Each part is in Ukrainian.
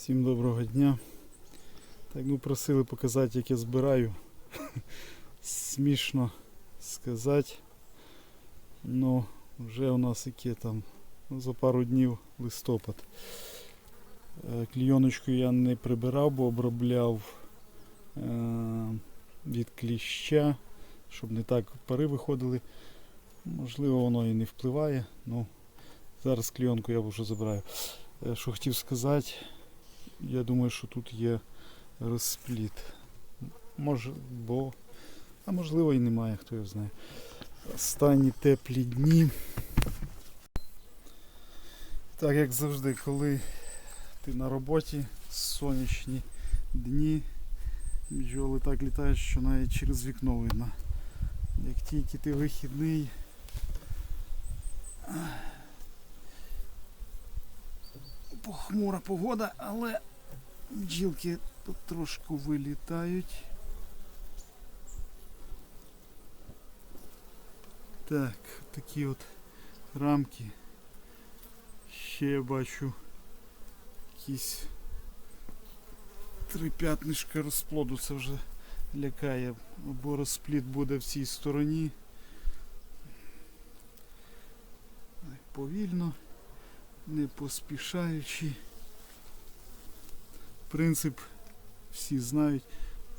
Всім доброго дня. Так, ну просили показати, як я збираю. Смішно сказати. Ну, вже у нас яке там ну, за пару днів листопад. Е, Клійоночку я не прибирав, бо обробляв е, від кліща, щоб не так пари виходили. Можливо, воно і не впливає. Ну, зараз клійонку я вже забираю. Е, Що хотів сказати, я думаю, що тут є розпліт. Може, бо. А можливо і немає, хто його знає. Останні теплі дні. Так як завжди, коли ти на роботі, сонячні дні, бджоли так літають, що навіть через вікно видно. Як тільки ти вихідний, похмура погода, але бджілки потрошку вилітають. Так, такі от рамки. Ще я бачу якісь три п'ятнишка розплоду. Це вже лякає, бо розпліт буде в цій стороні. Повільно не поспішаючи. Принцип всі знають.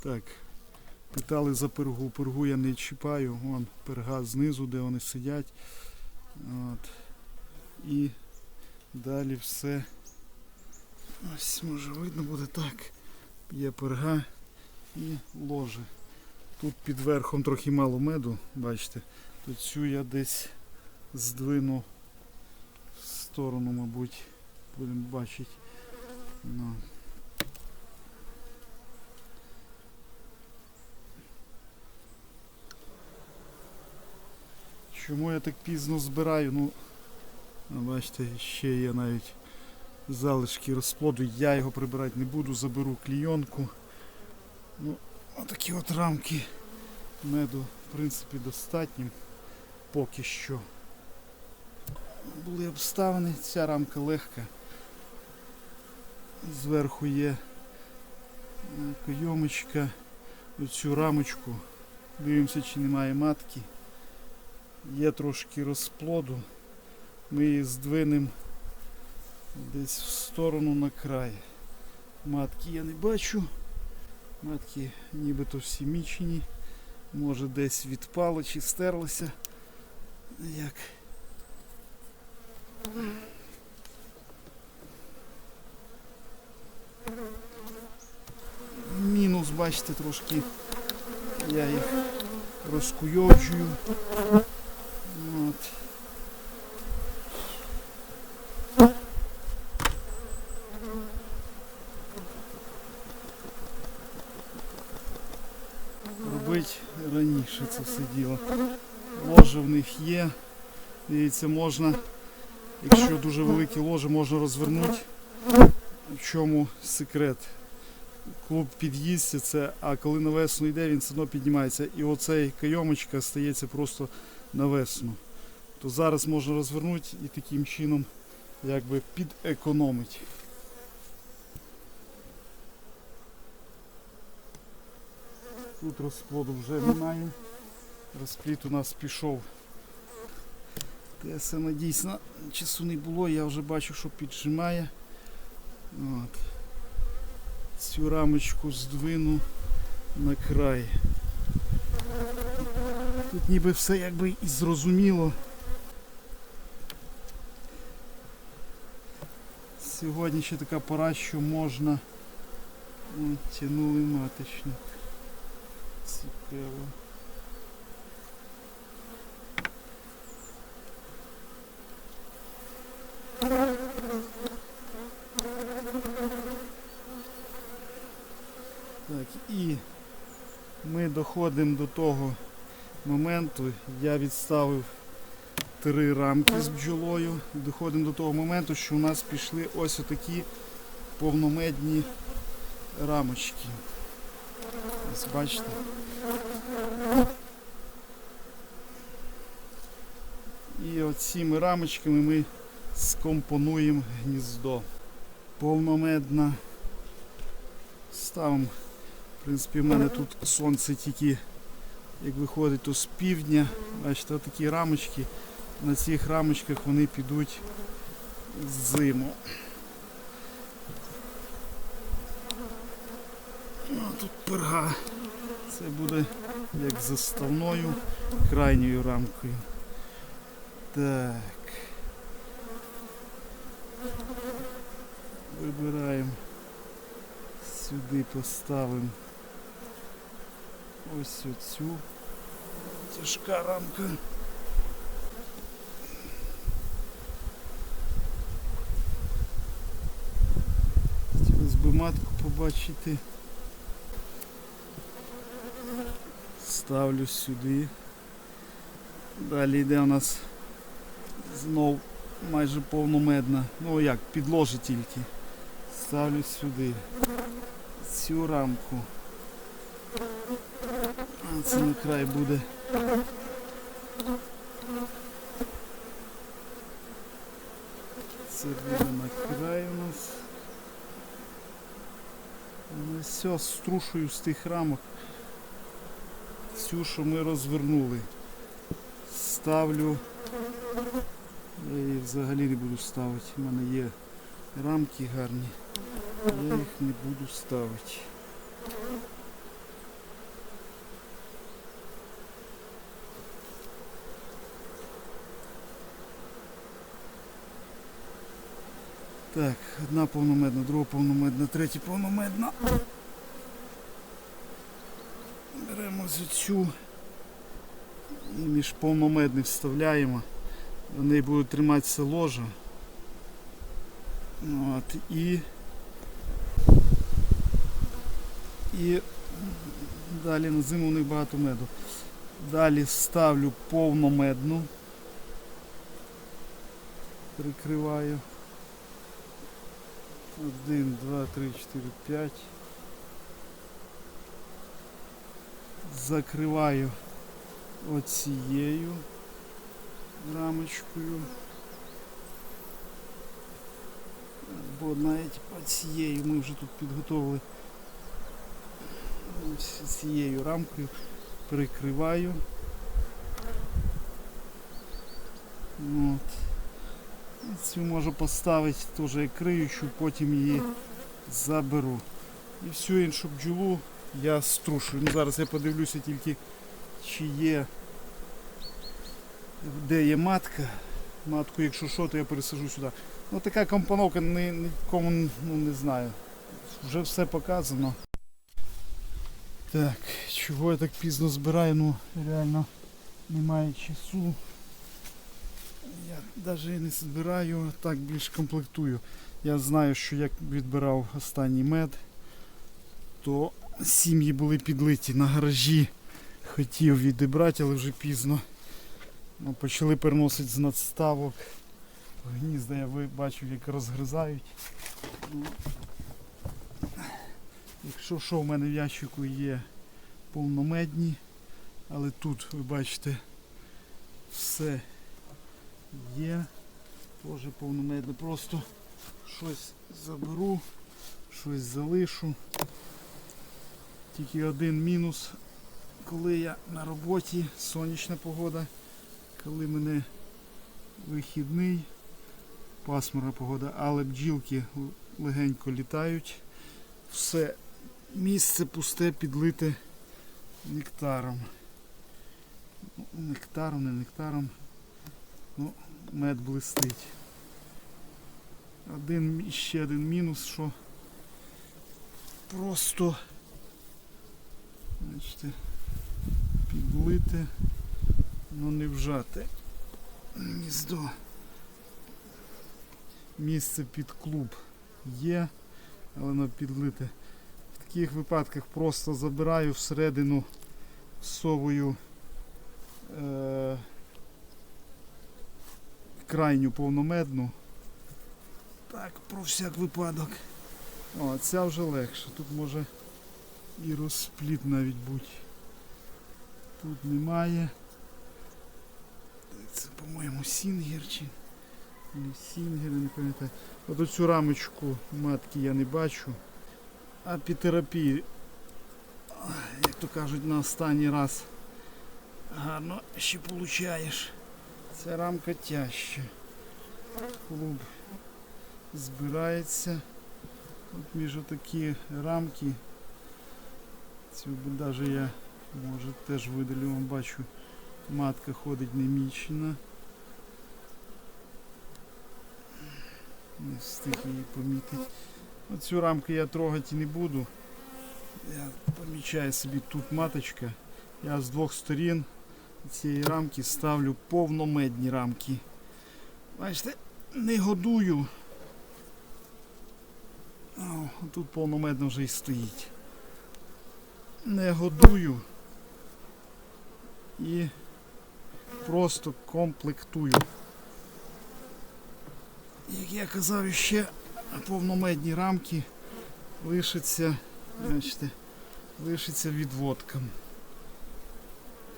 Так, питали за пергу. Пергу я не чіпаю. Вон перга знизу, де вони сидять. От. І далі все. Ось може видно буде так. Є перга і ложе. Тут під верхом трохи мало меду, бачите. Тут цю я десь здвину в сторону, мабуть, будемо бачити. Ну. Чому я так пізно збираю? Ну, бачите, ще є навіть залишки розплоду. Я його прибирати не буду, заберу клійонку. Ну, отакі от рамки меду, в принципі, достатньо поки що були обставини, ця рамка легка. Зверху є е, кайомочка, оцю рамочку. Дивимося, чи немає матки. Є трошки розплоду. Ми її здвинемо десь в сторону на край. Матки я не бачу. Матки нібито всі мічені. Може десь відпало чи стерлося. Як? Мінус, бачите, трошки я їх розкуйовджую. Робить раніше це все діло. Ложе в них є. Дивіться, можна, якщо дуже велике ложе, можна розвернути. В чому секрет? Клуб під'їсться це, а коли на весну йде, він все одно піднімається. І оцей кайомочка стається просто на весну. То зараз можна розвернути і таким чином якби підекономити. Тут розплоду вже немає. Розпліт у нас пішов. ТСН дійсно часу не було, я вже бачу, що піджимає. От. Цю рамочку здвину на край. Тут ніби все якби і зрозуміло. Сьогодні ще така пора, що можна. Тянули маточник. Цікаво. Так, і ми доходимо до того моменту, я відставив три рамки з бджолою. Доходимо до того моменту, що у нас пішли ось отакі повномедні рамочки. Ось бачите. І оціми рамочками ми скомпонуємо гніздо. Повномедна Ставимо. В принципі, в мене тут сонце тільки як виходить, то з півдня. Бачите, такі рамочки. На цих рамочках вони підуть зиму. Ну, тут перга. Це буде як заставною крайньою рамкою. Так. Вибираємо. Сюди поставимо ось оцю тяжка рамка. Хотілося б матку побачити. Ставлю сюди. Далі йде у нас знов майже повномедна. Ну як, підложи тільки. Ставлю сюди. Цю рамку. Це на край буде. Це буде на край у нас. Все, струшую з тих рамок. Цю, що ми розвернули. Ставлю. Я її взагалі не буду ставити. У мене є рамки гарні. Я їх не буду ставити. Так, одна повномедна, друга повномедна, третя повномедна. Беремо цю і між повномедних вставляємо. До неї буде триматися ложа. От, і, і далі на зиму у них багато меду. Далі ставлю повномедну. Прикриваю. Один, два, три, чотири, п'ять. Закриваю оцією рамочкою. Бо навіть оцією ми вже тут підготовили цією рамкою прикриваю. От. Цю можу поставити теж як криючу, потім її заберу. І всю іншу бджолу я струшую. Ну, зараз я подивлюся тільки, чи є, де є матка. Матку, якщо що, то я пересажу сюди. Ну така компоновка ні, нікому ну, не знаю. Вже все показано. Так, чого я так пізно збираю, ну реально немає часу. Я навіть не збираю, так більш комплектую. Я знаю, що як відбирав останній мед, то сім'ї були підлиті на гаражі. Хотів відібрати, але вже пізно. Ну, почали переносити з надставок. Гнізда я бачив, як розгризають. Ну, Якщо що, в мене в ящику є повномедні, але тут ви бачите все є. Теж повномедне. Просто щось заберу, щось залишу. Тільки один мінус, коли я на роботі, сонячна погода, коли мене вихідний, пасмурна погода, але бджілки легенько літають. Все місце пусте підлите нектаром. Ну, Нектаром, не нектаром. Ну, мед блистить. Один ще один мінус, що просто бачите, підлите, ну не вжати гніздо. Місце під клуб є, але воно підлите. В таких випадках просто забираю всередину совою е, крайню повномедну. Так, про всяк випадок. О, ця вже легше. Тут може і розпліт навіть бути. Тут немає. Це, по-моєму, сінгер чи не сінгер, не пам'ятаю. От оцю рамочку матки я не бачу. апітерапії. Як то кажуть, на останній раз гарно ще получаєш. Ця рамка тяжча. Клуб збирається. От між такі рамки. Цю навіть я може теж видалю, вам бачу, матка ходить немічена. Не встиг її помітити. Оцю рамку я трогати не буду. Я помічаю собі тут маточка. Я з двох сторін цієї рамки ставлю повномедні рамки. Бачите, не годую. О, тут повномедно вже і стоїть. Не годую і просто комплектую. Як я казав, ще повномедні рамки лишиться, бачите, лишиться відводком.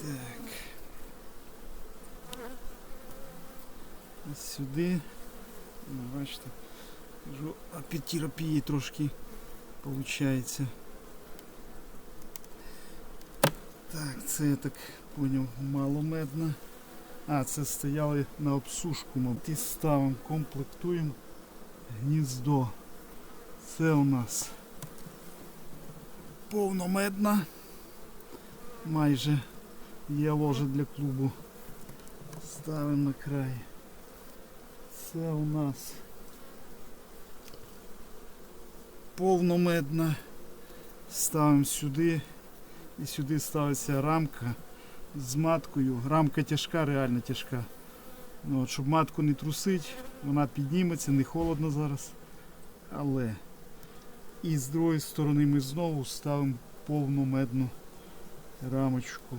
Так. Ось сюди. Ну, бачите, кажу, апітерапії трошки виходить. Так, це я так поняв, маломедно. А, це стояли на обсушку, мабуть. І ставимо, комплектуємо гніздо. Це у нас повномедна. Майже є ложа для клубу. Ставимо на край. Це у нас повномедна. Ставимо сюди. І сюди ставиться рамка з маткою. Рамка тяжка, реально тяжка. Ну, от, щоб матку не трусить, вона підніметься, не холодно зараз. Але і з другої сторони ми знову ставимо повну медну рамочку.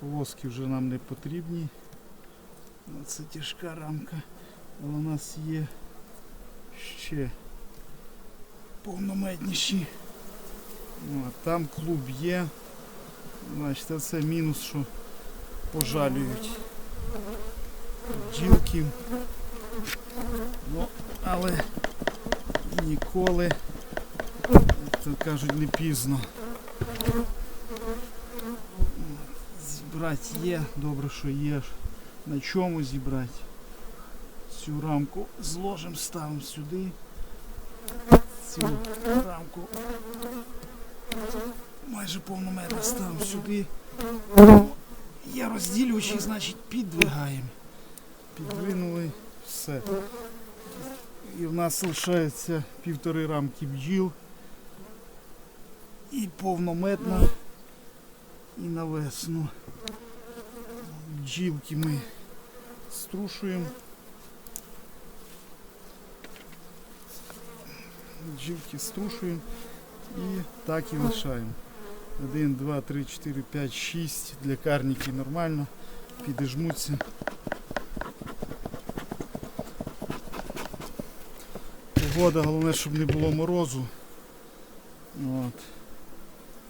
Полоски вже нам не потрібні. Це тяжка рамка. Але у нас є ще повномедніші. Ну, там клуб є. Значить, це мінус, що пожалюють бджілки. Ну, але ніколи, як кажуть, не пізно. Зібрати є, добре, що є на чому зібрати. Цю рамку зложимо, ставимо сюди. Цю рамку майже повномерно ставимо сюди. Є розділювачі, значить піддвигаємо. Підвинули все. І в нас лишається півтори рамки бджіл. І повномедна, і на весну. Бджілки ми струшуємо. Бджілки струшуємо і так і лишаємо. 1, 2, 3, 4, 5, 6. Для карніки нормально. Підіжмуться. Погода, головне, щоб не було морозу. От.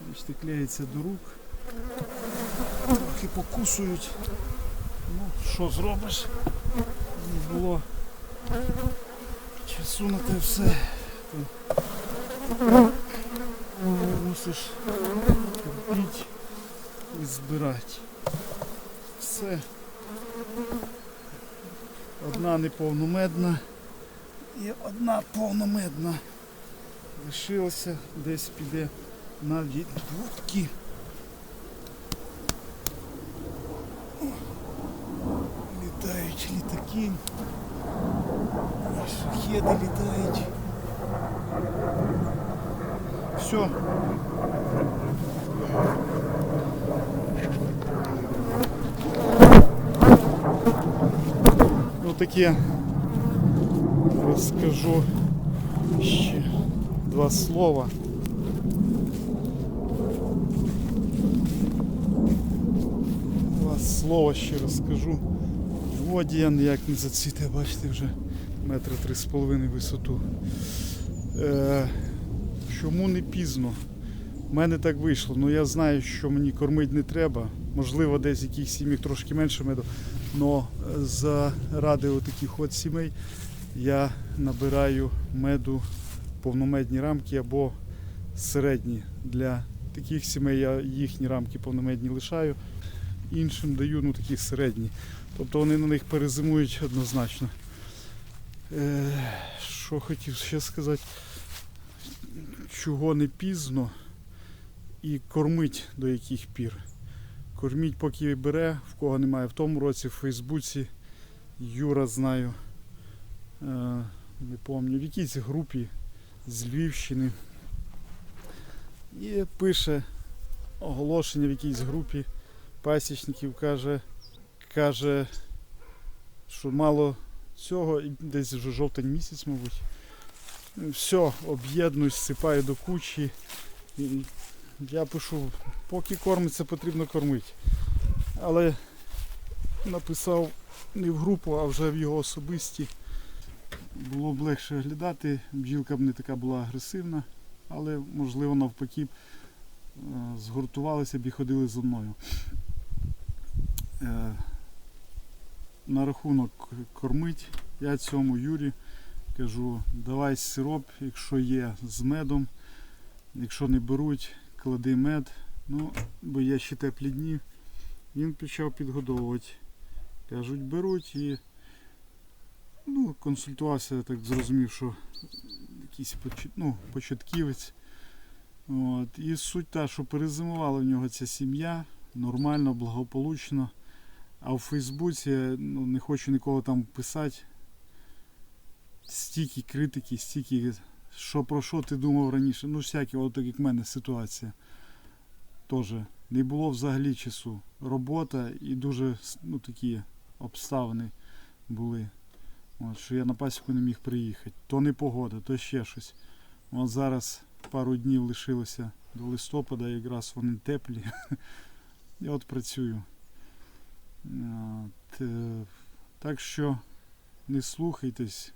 Бачите, клеїться до рук. Трохи покусують. Ну, що зробиш? Не було часу на те все. Мусиш терпіть і збирати. Все. Одна неповномедна і одна повномедна. Лишилося, десь піде на відбутки. Літаки. Шахеди літають. Все. Таке розкажу ще два слова. Два слова ще розкажу. Водія ніяк не зацвіте, бачите, вже метри три з половиною висоту. Е, чому не пізно? У мене так вийшло. Ну я знаю, що мені кормити не треба. Можливо, десь якихось сім'ях трошки менше меду. Но заради таких от сімей я набираю меду повномедні рамки або середні. Для таких сімей я їхні рамки повномедні лишаю, іншим даю ну, такі середні. Тобто вони на них перезимують однозначно. Е, що хотів ще сказати, чого не пізно і кормить до яких пір. Корміть, поки бере, в кого немає в тому році, в Фейсбуці. Юра знаю. Е, не пам'ятаю, в якійсь групі з Львівщини. І пише оголошення в якійсь групі пасічників, каже, каже, що мало цього, десь вже жовтень місяць, мабуть. Все, об'єднуюсь, сипаю до кучі. Я пишу, поки кормиться, потрібно кормити. Але написав не в групу, а вже в його особисті. Було б легше глядати, бджілка б не така була агресивна, але можливо навпаки б, е, згуртувалися б і ходили зі мною. Е, На рахунок кормить, я цьому Юрі кажу, давай сироп, якщо є з медом, якщо не беруть, клади мед. Ну, бо є ще теплі дні. Він почав підгодовувати. Кажуть, беруть і ну, консультувався, я так зрозумів, що якийсь ну, початківець. От. І суть та, що перезимувала в нього ця сім'я нормально, благополучно. А в Фейсбуці ну, не хочу нікого там писати. Стільки критики, стільки, що про що ти думав раніше. Ну, всякі, от як в мене ситуація. Теж не було взагалі часу. Робота і дуже ну, такі обставини були. От, що я на пасіку не міг приїхати. То не погода, то ще щось. От зараз пару днів лишилося до листопада, якраз вони теплі. І от працюю. Е, так що не слухайтесь,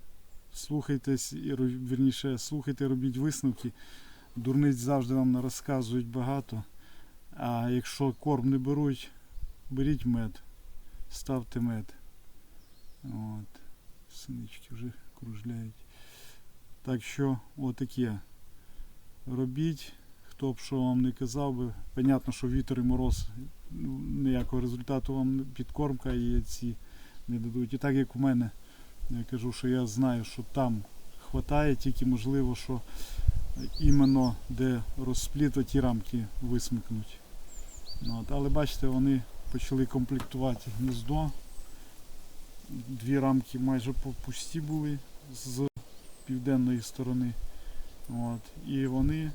слухайтесь і вірніше, слухайте, робіть висновки. Дурниць завжди вам розказують багато. А якщо корм не беруть, беріть мед, ставте мед. От. Синички вже кружляють. Так що отаке. Робіть. Хто б що вам не казав би. Понятно, що вітер і мороз ніякого результату вам підкормка і ці не дадуть. І так як у мене, я кажу, що я знаю, що там хватає, тільки можливо, що іменно де розспліт, ті рамки висмикнуть. Ну, От, але бачите, вони почали комплектувати гніздо. Дві рамки майже пусті були з південної сторони. От, і вони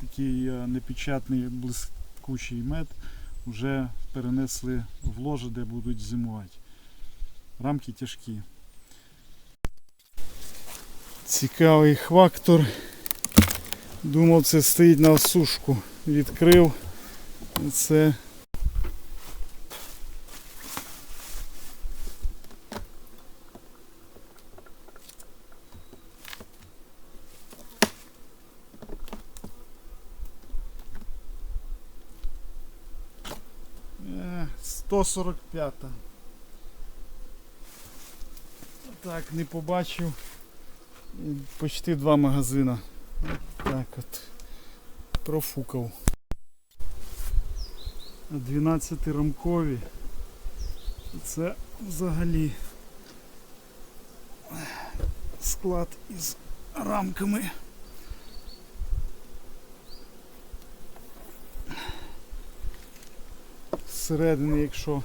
такий е, непечатний блискучий мед вже перенесли в ложе, де будуть зимувати. Рамки тяжкі. Цікавий хвактор. Думав, це стоїть на осушку. Відкрив. Це Е, 145. Так, не побачив. Почти два магазина. Так от. Профукав. 12 рамкові. Це взагалі склад із рамками. Зсередини, якщо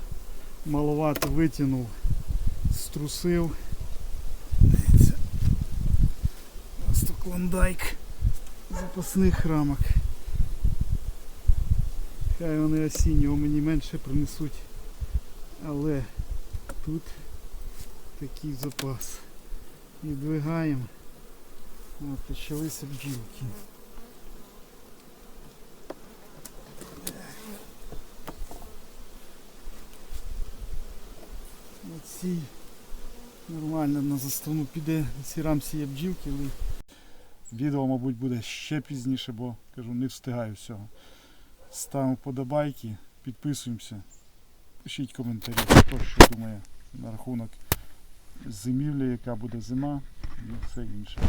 маловато витягнув, струсив. Дивіться. Просто клондайк запасних рамок. Хай вони осіннього мені менше принесуть. Але тут такий запас. Віддвигаємо. Почалися бджілки. Оці нормально на заставну піде. На цій рамці є бджілки, але відео, мабуть, буде ще пізніше, бо кажу, не встигаю всього. Ставимо вподобайки, підписуємося, пишіть коментарі, хто що думає на рахунок зимівлі, яка буде зима і все інше.